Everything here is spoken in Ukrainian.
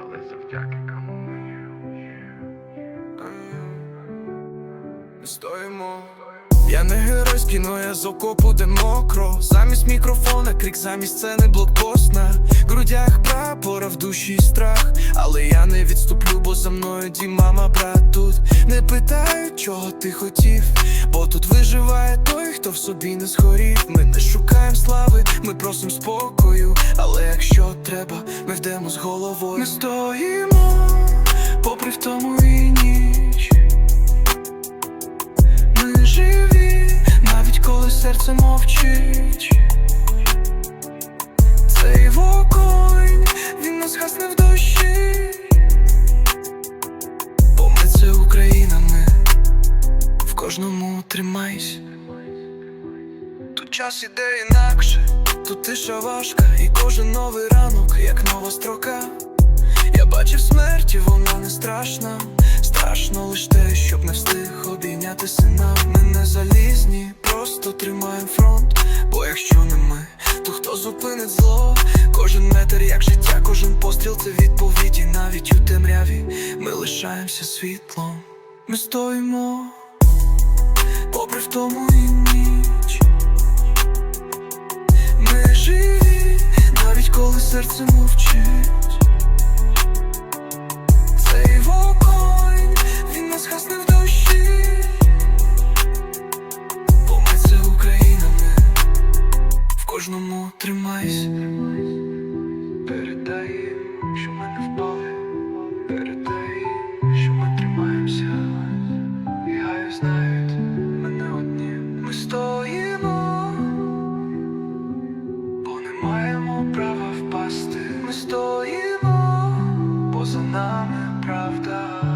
але завдяки кому. Стоїмо. Я не герой з я з окопу, де мокро. Замість мікрофона, крик, замість сцени блокпостна, грудях прапора в душі і страх. Але я не відступлю, бо за мною ді мама, брат тут не питаю, чого ти хотів. Бо тут виживає той, хто в собі не згорів. Ми не шукаємо слави, ми просим спокою. Але якщо треба ми вдемо з головою. Ми стоїмо, попри втому і ніч. Ми живі, навіть коли серце мовчить. Цей вогонь, він нас гасне в дощі. Бо ми це Україна, ми в кожному тримайся. Тут час іде інакше, тут тиша важка, і кожен новий як нова строка. Я бачив смерть, і вона не страшна. Страшно лиш те, щоб не встиг обійняти сина. Ми не залізні, просто тримаємо фронт. Бо якщо не ми, то хто зупинить зло? Кожен метр, як життя, кожен постріл це відповідь. І навіть у темряві ми лишаємося світлом. Ми стоїмо, попри втому і ніч. Серце мовчить. Цей вогонь, він нас хасне в душі. Бо ми це Україна, ми в кожному тримайся. Передай права впасти. Ми стоїмо, поза за нами правда.